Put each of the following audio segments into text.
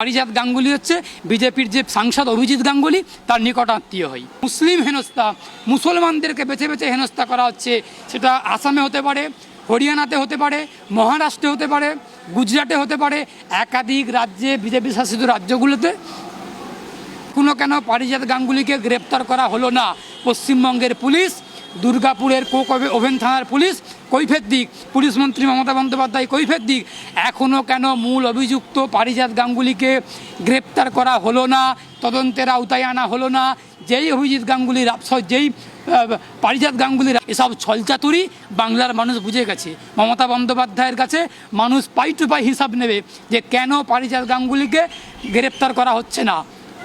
পারিজাত গাঙ্গুলি হচ্ছে বিজেপির যে সাংসদ অভিজিৎ গাঙ্গুলি, তার নিকট আত্মীয় হয় মুসলিম হেনস্থা, মুসলমানদেরকে বেছে বেছে হেনস্থা করা হচ্ছে, সেটা আসামে হতে পারে, হরিয়ানাতে হতে পারে, মহারাষ্ট্রে হতে পারে, গুজরাটে হতে পারে, একাধিক রাজ্যে বিজেপি শাসিত রাজ্যগুলোতে কোনো কেন পারিজাত গাঙ্গুলিকে গ্রেপ্তার করা হলো না। পশ্চিমবঙ্গের পুলিশ, দুর্গাপুরের কোক ওভেন থানার পুলিশ কৈফের দিক, পুলিশ মন্ত্রী মমতা বন্দ্যোপাধ্যায় কৈফের দিক এখনও কেন মূল অভিযুক্ত পারিজাত গাঙ্গুলিকে গ্রেপ্তার করা হলো না, তদন্তের আওতায় আনা হলো না, যেই অভিজিৎ আফসর যেই পারিজাত গাঙ্গুলির এসব ছলচাতুরি বাংলার মানুষ বুঝে গেছে। মমতা বন্দ্যোপাধ্যায়ের কাছে মানুষ পাই টু পাই হিসাব নেবে যে কেন পারিজাত গাঙ্গুলিকে গ্রেপ্তার করা হচ্ছে না।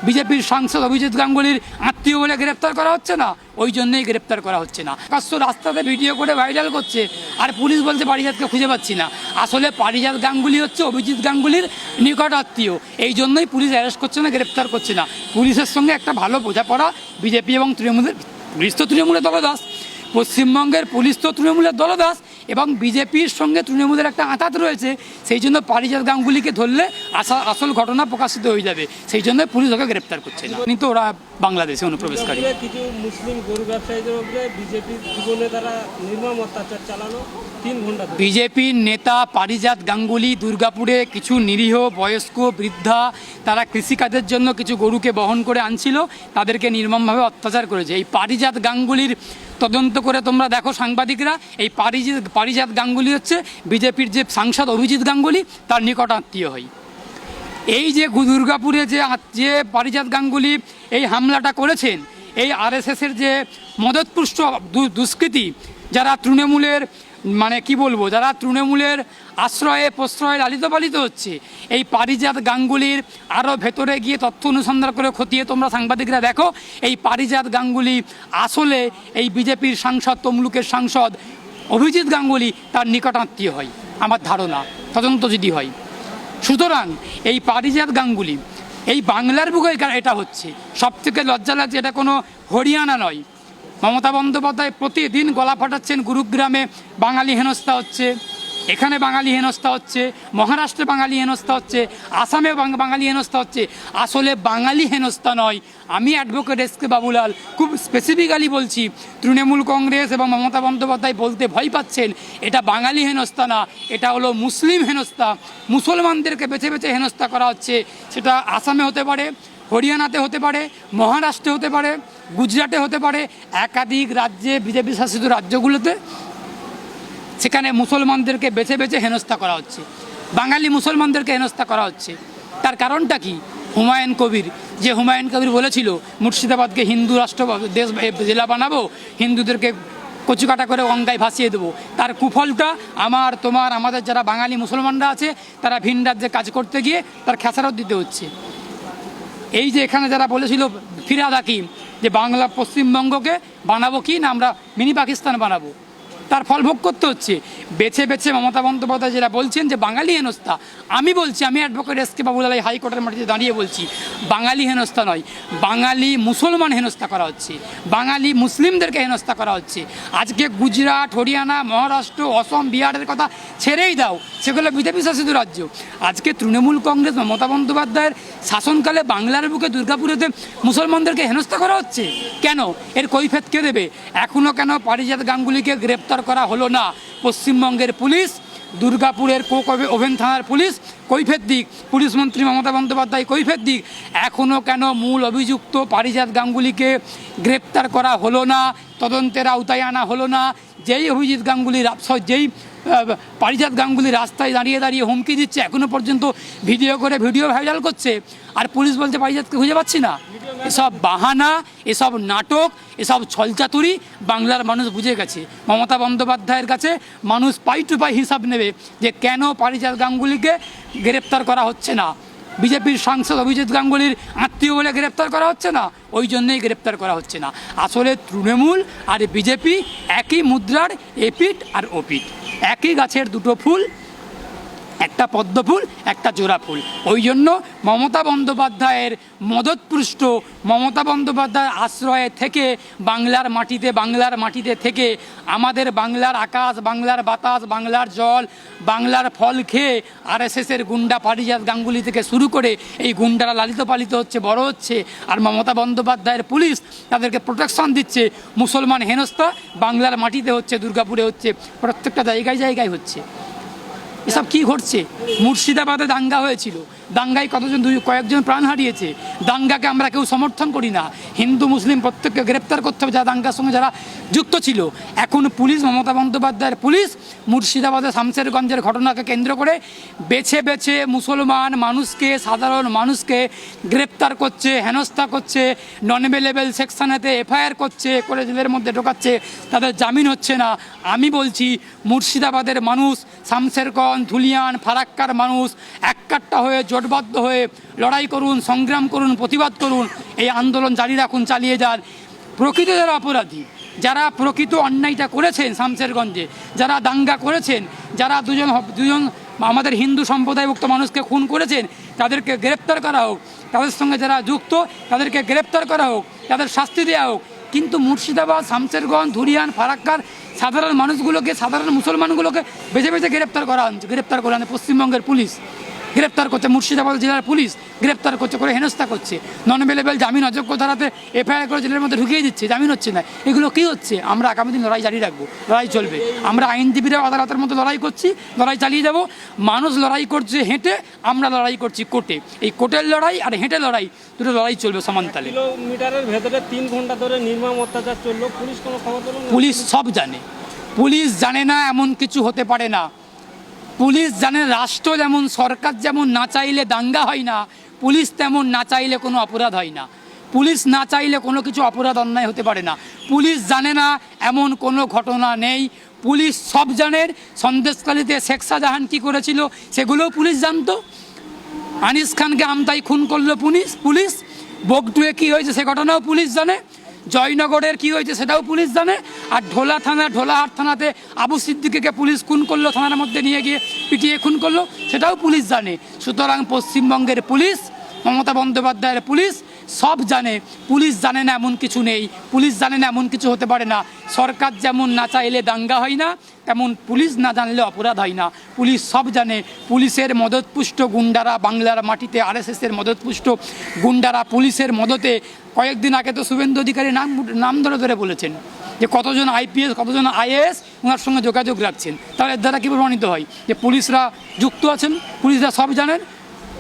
বিজেপির সাংসদ অভিজিৎ গাঙ্গুলির আত্মীয় বলে গ্রেপ্তার করা হচ্ছে না। ওই জন্যই গ্রেপ্তার করা হচ্ছে না। প্রকাশ্য রাস্তাতে ভিডিও করে ভাইরাল করছে। আর পুলিশ বলছে পারিজাতকে খুঁজে পাচ্ছি না। আসলে পারিজাত গাঙ্গুলি হচ্ছে অভিজিৎ গাঙ্গুলির নিকট আত্মীয়। এই জন্যই পুলিশ অ্যারেস্ট করছে না, গ্রেপ্তার করছে না। পুলিশের সঙ্গে একটা ভালো বোঝাপড়া বিজেপি এবং তৃণমূলের পুলিশ তো তৃণমূলের দলদাস। পশ্চিমবঙ্গের পুলিশ তো তৃণমূলের দলদাস। এবং বিজেপির সঙ্গে তৃণমূলের একটা আঁতাত রয়েছে সেই জন্য পারিজাত গাঙ্গুলিকে ধরলে আসা আসল ঘটনা প্রকাশিত হয়ে যাবে। সেই জন্য পুলিশ ওকে গ্রেপ্তার করছে। না কিন্তু ওরা বাংলাদেশে অনুপ্রবেশকারী। কিছু মুসলিম গরু ব্যবসায়ীদের উপরে বিজেপির জীবনে তারা নির্মম অত্যাচার চালানো বিজেপির নেতা পারিজাত গাঙ্গুলি দুর্গাপুরে কিছু নিরীহ বয়স্ক বৃদ্ধা তারা কৃষিকাজের জন্য কিছু গরুকে বহন করে আনছিল। তাদেরকে নির্মমভাবে অত্যাচার করেছে। এই পারিজাত গাঙ্গুলির তদন্ত করে তোমরা দেখো সাংবাদিকরা, এই পারিজাত পারিজাত গাঙ্গুলি হচ্ছে বিজেপির যে সাংসদ অভিজিৎ গাঙ্গুলি, তার নিকট আত্মীয় হয় এই যে দুর্গাপুরে যে যে পারিজাত গাঙ্গুলি এই হামলাটা করেছেন, এই আরএসএসের যে মদতপুষ্ট দুষ্কৃতী, যারা তৃণমূলের মানে কি বলব, যারা তৃণমূলের আশ্রয়ে, প্রশ্রয়ে লালিত পালিত হচ্ছে, এই পারিজাত গাঙ্গুলির আরও ভেতরে গিয়ে তথ্য অনুসন্ধান করে খতিয়ে তোমরা সাংবাদিকরা দেখো, এই পারিজাত গাঙ্গুলি আসলে এই বিজেপির সাংসদ, তমলুকের সাংসদ অভিজিৎ গাঙ্গুলি তার নিকটাত্মীয় হয়, আমার ধারণা, তদন্ত যদি হয়। সুতরাং এই পারিজাত গাঙ্গুলি, এই বাংলার বুকে এটা হচ্ছে সব থেকে লজ্জা লাগছে, এটা কোনো হরিয়ানা নয়। মমতা বন্দ্যোপাধ্যায় প্রতিদিন গলা ফাটাচ্ছেন গুরুগ্রামে, বাঙালি হেনস্থা হচ্ছে। এখানে বাঙালি হেনস্থা হচ্ছে, মহারাষ্ট্রে বাঙালি হেনস্থা হচ্ছে, আসামে বাঙালি হেনস্থা হচ্ছে। আসলে বাঙালি হেনস্থা নয়। আমি অ্যাডভোকেট এস কে বাবুলাল, খুব স্পেসিফিক্যালি বলছি, তৃণমূল কংগ্রেস এবং মমতা বন্দ্যোপাধ্যায় বলতে ভয় পাচ্ছেন, এটা বাঙালি হেনস্থা না, এটা হলো মুসলিম হেনস্থা। মুসলমানদেরকে বেছে বেছে হেনস্থা করা হচ্ছে। সেটা আসামে হতে পারে, হরিয়ানাতে হতে পারে, মহারাষ্ট্রে হতে পারে গুজরাটে হতে পারে, একাধিক রাজ্যে, বিজেপি শাসিত রাজ্যগুলোতে। সেখানে মুসলমানদেরকে বেছে বেছে হেনস্থা করা হচ্ছে। বাঙালি মুসলমানদেরকে হেনস্থা করা হচ্ছে। তার কারণটা কি? হুমায়ুন কবির। যে হুমায়ুন কবির বলেছিল, মুর্শিদাবাদকে হিন্দু রাষ্ট্র দেশ জেলা বানাবো, হিন্দুদেরকে কচুকাটা করে গঙ্গায় ভাসিয়ে দেবো। তার কুফলটা আমার, তোমার, আমাদের যারা বাঙালি মুসলমানরা আছে, তারা ভিন রাজ্যে কাজ করতে গিয়ে তার খেসারত দিতে হচ্ছে। এই যে এখানে যারা বলেছিল ফিরাদ হাকিম যে বাংলা পশ্চিমবঙ্গকে বানাবো কি না আমরা মিনি পাকিস্তান বানাবো। তার ফল ভোগ করতে হচ্ছে। বেছে বেছে মমতা বন্দ্যোপাধ্যায় যেটা বলছেন যে, বাঙালি হেনস্থা। আমি বলছি, আমি অ্যাডভোকেট এস কে বাবুলাল হাইকোর্টের মাটিতে দাঁড়িয়ে বলছি, বাঙালি হেনস্থা নয়। বাঙালি মুসলমান হেনস্থা করা হচ্ছে। বাঙালি মুসলিমদেরকে হেনস্থা করা হচ্ছে। আজকে গুজরাট, হরিয়ানা, মহারাষ্ট্র, অসম, বিহারের কথা ছেড়েই দাও। সেগুলো বিজেপি শাসিত রাজ্য। আজকে তৃণমূল কংগ্রেস মমতা বন্দ্যোপাধ্যায়ের শাসনকালে বাংলার বুকে দুর্গাপুরেতে মুসলমানদেরকে হেনস্থা করা হচ্ছে? কেন? এর কৈফেত কে দেবে? এখনও কেন পারিজাত গাঙ্গুলিকে গ্রেপ্তার করা হলো না। পশ্চিমবঙ্গের পুলিশ, দুর্গাপুরের কোক ওভেন থানার পুলিশ, কৈফের দিক, পুলিশ মন্ত্রী মমতা বন্দ্যোপাধ্যায় কৈফের দিক। এখনও কেন মূল অভিযুক্ত পারিজাত গাঙ্গুলিকে গ্রেপ্তার করা হলো না, তদন্তের আওতায় আনা হলো না? যেই অভিজিৎ গাঙ্গুলির আফসর যেই পারিজাত গাঙ্গুলি রাস্তায় দাঁড়িয়ে দাঁড়িয়ে হুমকি দিচ্ছে। এখনও পর্যন্ত ভিডিও করে ভিডিও ভাইরাল করছে। আর পুলিশ বলছে, পারিজাতকে খুঁজে পাচ্ছি না। এসব বাহানা, এসব নাটক, এসব ছলচাতুরি বাংলার মানুষ বুঝে গেছে। মমতা বন্দ্যোপাধ্যায়ের কাছে মানুষ পাই টু পাই হিসাব নেবে যে কেন পারিজাত গাঙ্গুলিকে গ্রেপ্তার করা হচ্ছে না। বিজেপির সাংসদ অভিজিৎ গাঙ্গুলির আত্মীয় বলে গ্রেপ্তার করা হচ্ছে না, ওই জন্যই গ্রেপ্তার করা হচ্ছে না। আসলে তৃণমূল আর বিজেপি একই মুদ্রার এপিট আর ওপিট একই গাছের দুটো ফুল একটা পদ্ম ফুল একটা জোড়া ফুল ওই জন্য মমতা বন্দ্যোপাধ্যায়ের মদতপুষ্ট মমতা বন্দ্যোপাধ্যায়ের আশ্রয়ে থেকে বাংলার মাটিতে বাংলার মাটিতে থেকে আমাদের বাংলার আকাশ, বাংলার বাতাস, বাংলার জল, বাংলার ফল খেয়ে আরএসএসের গুন্ডা পারিজাত গাঙ্গুলি থেকে শুরু করে এই গুন্ডারা লালিত পালিত হচ্ছে, বড় হচ্ছে। আর মমতা বন্দ্যোপাধ্যায়ের পুলিশ তাদেরকে প্রোটেকশন দিচ্ছে। মুসলমান হেনস্থা বাংলার মাটিতে হচ্ছে, দুর্গাপুরে হচ্ছে, প্রত্যেকটা জায়গায় জায়গায় হচ্ছে। এসব কি ঘটছে? মুর্শিদাবাদে দাঙ্গা হয়েছিল। দাঙ্গায় কতজন দুই, কয়েকজন প্রাণ হারিয়েছে। দাঙ্গাকে আমরা কেউ সমর্থন করি না। হিন্দু, মুসলিম প্রত্যেককে গ্রেপ্তার করতে হবে যারা দাঙ্গার সঙ্গে যারা যুক্ত ছিল। এখন পুলিশ, মমতা বন্দ্যোপাধ্যায়ের পুলিশ মুর্শিদাবাদের শামশেরগঞ্জের ঘটনাকে কেন্দ্র করে বেছে বেছে মুসলমান মানুষকে, সাধারণ মানুষকে গ্রেপ্তার করছে, হেনস্থা করছে নন অ্যাভেলেবেল সেকশানেতে এফআইআর করছে করে জেলের মধ্যে ঢোকাচ্ছে। তাদের জামিন হচ্ছে না। আমি বলছি, মুর্শিদাবাদের মানুষ শামশেরগঞ্জ ধুলিয়ান, ফারাক্কার মানুষ এককাট্টা হয়ে জোটবদ্ধ হয়ে লড়াই করুন, সংগ্রাম করুন, প্রতিবাদ করুন, এই আন্দোলন জারি রাখুন, চালিয়ে যান। প্রকৃত যারা অপরাধী, যারা প্রকৃত অন্যায়টা করেছেন শামশেরগঞ্জে যারা দাঙ্গা করেছেন, যারা দুজন দুজন আমাদের হিন্দু সম্প্রদায়ভুক্ত মানুষকে খুন করেছেন, তাদেরকে গ্রেপ্তার করা হোক, তাদের সঙ্গে যারা যুক্ত, তাদেরকে গ্রেপ্তার করা হোক, তাদের শাস্তি দেওয়া হোক। কিন্তু মুর্শিদাবাদ শামশেরগঞ্জ ধুরিয়ান ফারাক্কার সাধারণ মানুষগুলোকে সাধারণ মুসলমানগুলোকে বেছে বেছে গ্রেপ্তার করা হচ্ছে। গ্রেপ্তার করা পশ্চিমবঙ্গের পুলিশ। গ্রেপ্তার করছে মুর্শিদাবাদ জেলার পুলিশ গ্রেপ্তার করছে করে হেনস্থা করছে। নন অ্যাভেলেবেল জামিন অযোগ্য ধারাতে এফআইআর করে জেলের মধ্যে ঢুকিয়ে দিচ্ছে জামিন হচ্ছে না। এগুলো কী হচ্ছে? আমরা আগামী দিন লড়াই জারি রাখব লড়াই চলবে। আমরা আইনজীবীরা আদালতের মধ্যে লড়াই করছি লড়াই চালিয়ে যাব। মানুষ লড়াই করছে হেঁটে আমরা লড়াই করছি কোর্টে। এই কোর্টের লড়াই আর হেঁটে লড়াই দুটো লড়াই চলবে সমানতালে কিলোমিটারের ভেতরে তিন ঘণ্টা ধরে নির্মম অত্যাচার চলল। পুলিশ কোনো খবর পুলিশ সব জানে। পুলিশ জানে না এমন কিছু হতে পারে না। পুলিশ জানে রাষ্ট্র যেমন, সরকার যেমন না চাইলে দাঙ্গা হয় না, পুলিশ তেমন না চাইলে কোনো অপরাধ হয় না। পুলিশ না চাইলে কোনো কিছু অপরাধ অন্যায় হতে পারে না। পুলিশ জানে না এমন কোনো ঘটনা নেই। পুলিশ সব জানের। সন্দেশকালীতে শেখ শাহজাহান কী করেছিল সেগুলোও পুলিশ জানতো। আনিস খানকে আমতাই খুন করল পুলিশ পুলিশ। বগটুয়ে কী হয়েছে সে ঘটনাও পুলিশ জানে। জয়নগরের কি হয়েছে সেটাও পুলিশ জানে। আর ঢোলা থানা ঢোলাহাট থানাতে আবু সিদ্দিকিকে পুলিশ খুন করল, থানার মধ্যে নিয়ে গিয়ে পিটিয়ে খুন করল, সেটাও পুলিশ জানে। সুতরাং পশ্চিমবঙ্গের পুলিশ, মমতা বন্দ্যোপাধ্যায়ের পুলিশ সব জানে, পুলিশ জানে না এমন কিছু নেই, পুলিশ জানে না এমন কিছু হতে পারে না। সরকার যেমন না চাইলে দাঙ্গা হয় না, তেমন পুলিশ না জানলে অপরাধ হয় না। পুলিশ সব জানে, পুলিশের মদতপুষ্ট গুন্ডারা বাংলার মাটিতে, আরএসএসের মদতপুষ্ট গুন্ডারা পুলিশের মদতে কয়েকদিন আগে তো শুভেন্দু অধিকারী নাম নাম ধরে ধরে বলেছেন যে কতজন আইপিএস, কতজন আইএএস ওনার সঙ্গে যোগাযোগ রাখছেন। তাহলে এর দ্বারা কী প্রমাণিত হয়? যে পুলিশরা যুক্ত আছেন, পুলিশরা সব জানেন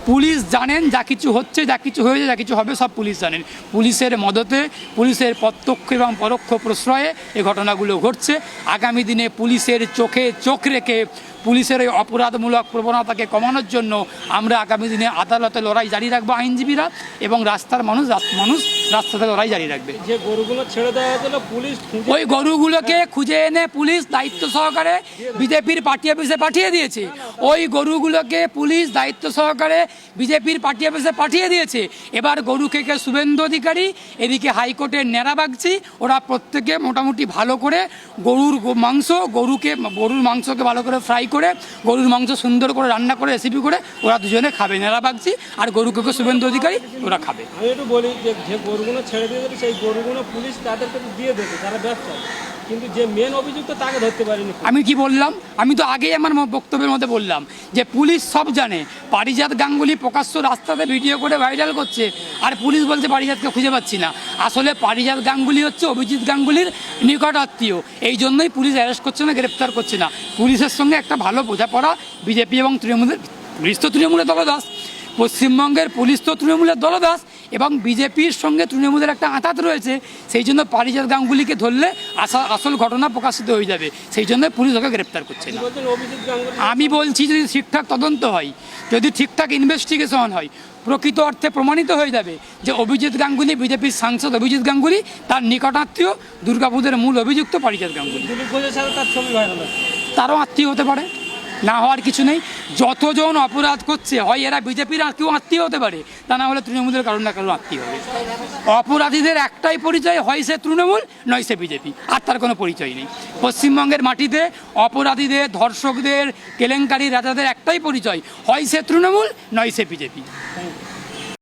পুলিশ জানেন যা কিছু হচ্ছে, যা কিছু হয়েছে, যা কিছু হবে, সব পুলিশ জানেন। পুলিশের মদতে, পুলিশের প্রত্যক্ষ এবং পরোক্ষ প্রশ্রয়ে এ ঘটনাগুলো ঘটছে। আগামী দিনে পুলিশের চোখে চোখ রেখে পুলিশের এই অপরাধমূলক প্রবণতাকে কমানোর জন্য আমরা আগামী দিনে আদালতে লড়াই জারি রাখব আইনজীবীরা এবং রাস্তার মানুষ মানুষ রাস্তাতে লড়াই জারি রাখবে। যে গরুগুলো ছেড়ে দেওয়া হয়েছিল পুলিশ ওই গরুগুলোকে খুঁজে এনে পুলিশ দায়িত্ব সহকারে বিজেপির পার্টি অফিসে পাঠিয়ে দিয়েছে। ওই গরুগুলোকে পুলিশ দায়িত্ব সহকারে বিজেপির পার্টি অফিসে পাঠিয়ে দিয়েছে। এবার গরু খেকে শুভেন্দু অধিকারী এদিকে হাইকোর্টের ন্যাড়া বাগছি ওরা প্রত্যেকে মোটামুটি ভালো করে গরুর মাংস গরুকে গরুর মাংসকে ভালো করে ফ্রাই করে গরুর মাংস সুন্দর করে রান্না করে রেসিপি করে ওরা দুজনে খাবে। ন্যাড়া বাগছি আর গরু খেকে শুভেন্দু অধিকারী ওরা খাবে। আমি একটু বলি যে যে গরুগুলো ছেড়ে দিয়ে দিল সেই গরুগুলো পুলিশ তাদেরকে দিয়ে দেবে যারা ব্যবসা কিন্তু যে মেন অভিযুক্ত তাকে ধরতে পারেনি আমি কি বললাম? আমি তো আগেই আমার বক্তব্যের মধ্যে বললাম যে পুলিশ সব জানে। পারিজাত গাঙ্গুলি প্রকাশ্য রাস্তাতে ভিডিও করে ভাইরাল করছে আর পুলিশ বলছে পারিজাতকে খুঁজে পাচ্ছি না। আসলে পারিজাত গাঙ্গুলি হচ্ছে অভিজিৎ গাঙ্গুলির নিকট আত্মীয়। এই জন্যই পুলিশ অ্যারেস্ট করছে না গ্রেপ্তার করছে না। পুলিশের সঙ্গে একটা ভালো বোঝাপড়া বিজেপি এবং তৃণমূলের পুলিশ তো তৃণমূলের দলদাস পশ্চিমবঙ্গের পুলিশ তো তৃণমূলের দলদাস এবং বিজেপির সঙ্গে তৃণমূলের একটা আঁতাত রয়েছে সেই জন্য পারিজাত গাঙ্গুলিকে ধরলে আসা আসল ঘটনা প্রকাশিত হয়ে যাবে সেই জন্য পুলিশ ওকে গ্রেপ্তার করছে না। আমি বলছি যদি ঠিকঠাক তদন্ত হয় যদি ঠিকঠাক ইনভেস্টিগেশন হয় প্রকৃত অর্থে প্রমাণিত হয়ে যাবে যে অভিজিৎ গাঙ্গুলি বিজেপির সাংসদ অভিজিৎ গাঙ্গুলি তার নিকটাত্মীয় দুর্গাপুজোর মূল অভিযুক্ত পারিজাত গাঙ্গুলি। তার ছবি ভাইরাল তারও আত্মীয় হতে পারে। না হওয়ার কিছু নেই। যতজন অপরাধ করছে, হয় এরা বিজেপির কেউ আত্মীয় হতে পারে, তা না হলে তৃণমূলের কারণ না কারণ আত্মীয় হবে। অপরাধীদের একটাই পরিচয়, হয় সে তৃণমূল, নয় সে বিজেপি, আর তার কোনো পরিচয় নেই। পশ্চিমবঙ্গের মাটিতে অপরাধীদের, ধর্ষকদের কেলেঙ্কারি রাজাদের একটাই পরিচয়, হয় সে তৃণমূল, নয় সে বিজেপি।